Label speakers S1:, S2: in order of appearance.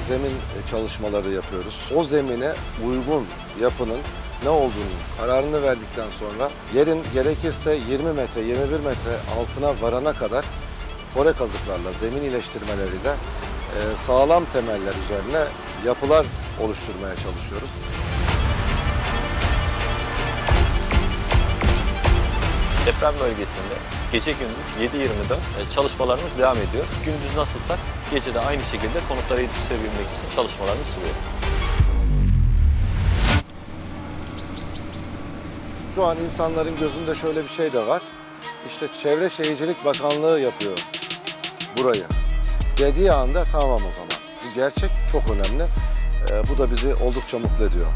S1: zemin çalışmaları yapıyoruz. O zemine uygun yapının ne olduğunu kararını verdikten sonra yerin gerekirse 20 metre, 21 metre altına varana kadar fore kazıklarla, zemin iyileştirmeleriyle e, sağlam temeller üzerine yapılar oluşturmaya çalışıyoruz.
S2: Deprem bölgesinde gece gündüz 7-24 e, çalışmalarımız devam ediyor. Gündüz nasılsak gece de aynı şekilde konutlara yetiştirebilmek için çalışmalarımız sürüyor.
S1: Şu an insanların gözünde şöyle bir şey de var. İşte Çevre Şehircilik Bakanlığı yapıyor burayı. Dediği anda tamam o zaman. Bu gerçek çok önemli. Ee, bu da bizi oldukça mutlu ediyor.